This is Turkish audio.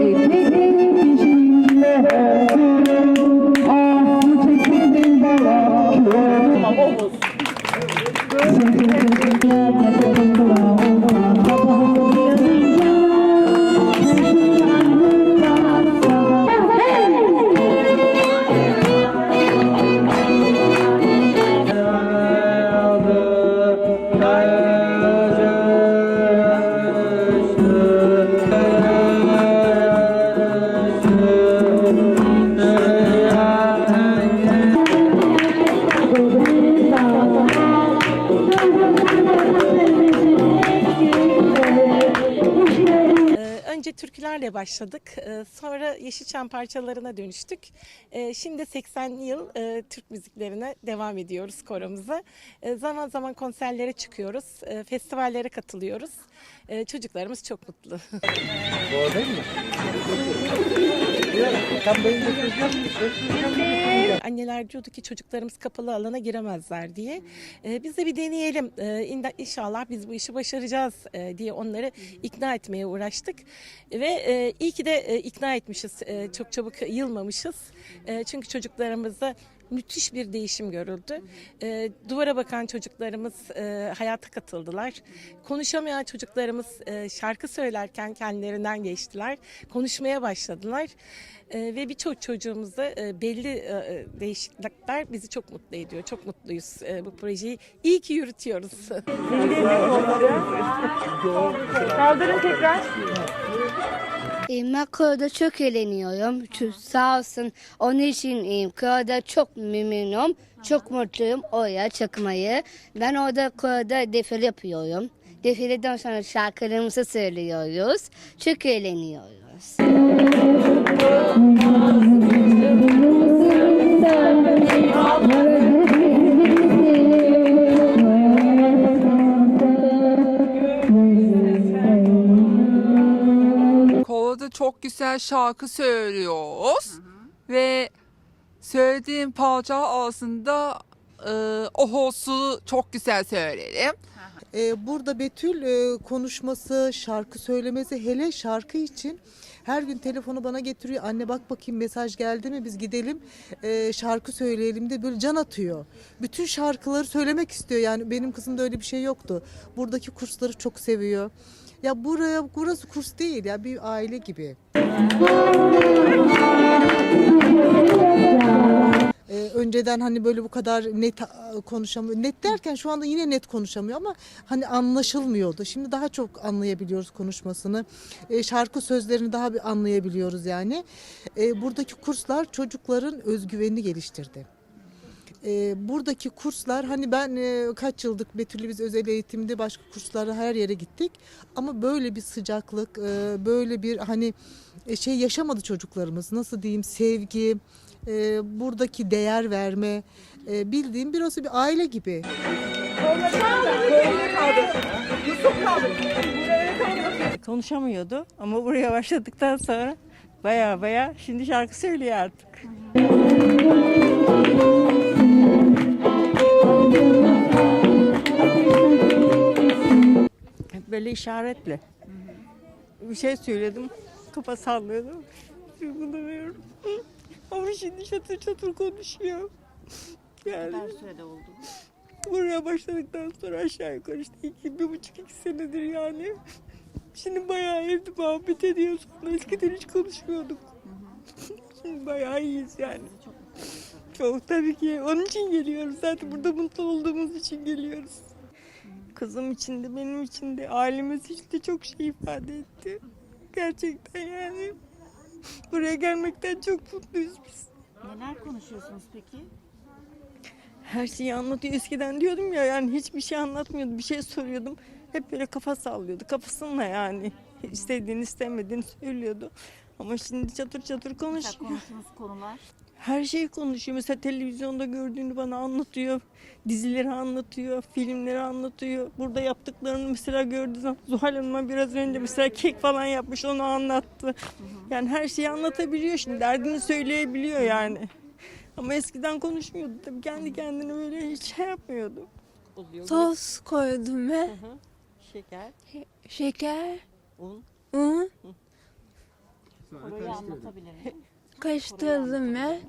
Ekmeğin peşinde türkülerle başladık. Ee, Sonra Yeşilçam parçalarına dönüştük. Ee, Şimdi 80 yıl e, Türk müziklerine devam ediyoruz koromuza. Ee, Zaman zaman konserlere çıkıyoruz. e, Festivallere katılıyoruz. Çocuklarımız çok mutlu. Anneler diyordu ki çocuklarımız kapalı alana giremezler diye. Ee, biz de bir deneyelim. Ee, inşallah biz bu işi başaracağız e, diye onları ikna etmeye uğraştık. Ve e, iyi ki de e, ikna etmişiz. E, çok çabuk yılmamışız. E, çünkü çocuklarımızda müthiş bir değişim görüldü. E, duvara bakan çocuklarımız e, hayata katıldılar. Konuşamayan çocuklarımız e, şarkı söylerken kendilerinden geçtiler. Konuşmaya başladılar. E, ve birçok çocuğumuzda e, belli e, e, değişiklikler bizi çok mutlu ediyor. Çok mutluyuz e, bu projeyi. İyi ki yürütüyoruz. E, Ben köyde çok eğleniyorum. Çünkü sağ olsun onun için e, köyde çok memnunum. Çok mutluyum oraya çıkmayı. Ben orada köyde defile yapıyorum. Defileden sonra şarkılarımızı söylüyoruz. Çok eğleniyoruz. Kovada çok güzel şarkı söylüyoruz. Ve söylediğim parça aslında e, ohosu çok güzel söylerim. Ee, burada Betül e, konuşması, şarkı söylemesi hele şarkı için her gün telefonu bana getiriyor. Anne bak bakayım mesaj geldi mi biz gidelim e, şarkı söyleyelim de böyle can atıyor. Bütün şarkıları söylemek istiyor yani benim kızımda öyle bir şey yoktu. Buradaki kursları çok seviyor. Ya buraya burası kurs değil ya bir aile gibi. Ee, önceden hani böyle bu kadar net konuşamıyor. Net derken şu anda yine net konuşamıyor ama hani anlaşılmıyordu. Şimdi daha çok anlayabiliyoruz konuşmasını. Ee, şarkı sözlerini daha bir anlayabiliyoruz yani. Ee, buradaki kurslar çocukların özgüvenini geliştirdi. Ee, buradaki kurslar hani ben e, kaç yıllık Betül'ü biz özel eğitimde başka kurslara her yere gittik ama böyle bir sıcaklık e, böyle bir hani e, şey yaşamadı çocuklarımız nasıl diyeyim sevgi e, buradaki değer verme e, bildiğim burası bir aile gibi. konuşamıyordu ama buraya başladıktan sonra baya baya şimdi şarkı söylüyor artık. Böyle işaretle. Bir şey söyledim, kafa sallıyordum. Uygulamıyorum. Ama şimdi çatır çatır konuşuyor. Yani sürede oldu? buraya başladıktan sonra aşağı yukarı işte iki, bir buçuk iki senedir yani. Şimdi bayağı evde muhabbet ediyoruz. Eskiden hiç konuşmuyorduk. Şimdi bayağı iyiyiz yani. Çok tabii ki. Onun için geliyoruz. Zaten burada mutlu olduğumuz için geliyoruz. Kızım için de benim için de ailemiz için de çok şey ifade etti. Gerçekten yani. Buraya gelmekten çok mutluyuz biz. Neler konuşuyorsunuz peki? Her şeyi anlatıyor. Eskiden diyordum ya yani hiçbir şey anlatmıyordu. Bir şey soruyordum. Hep böyle kafa sallıyordu. Kafasınla yani. İstediğini istemediğini söylüyordu. Ama şimdi çatır çatır Mesela konuşuyor. konuştuğunuz konular. Her şeyi konuşuyor. Mesela televizyonda gördüğünü bana anlatıyor. Dizileri anlatıyor, filmleri anlatıyor. Burada yaptıklarını mesela gördüğü zaman Zuhal Hanım'a biraz önce mesela kek falan yapmış onu anlattı. Yani her şeyi anlatabiliyor şimdi. Derdini söyleyebiliyor yani. Ama eskiden konuşmuyordu tabii. Kendi kendine böyle hiç şey yapmıyordu. Sos koydum ve Şeker, şeker, un. un Orayı anlatabilir miyim? Karıştırdım ve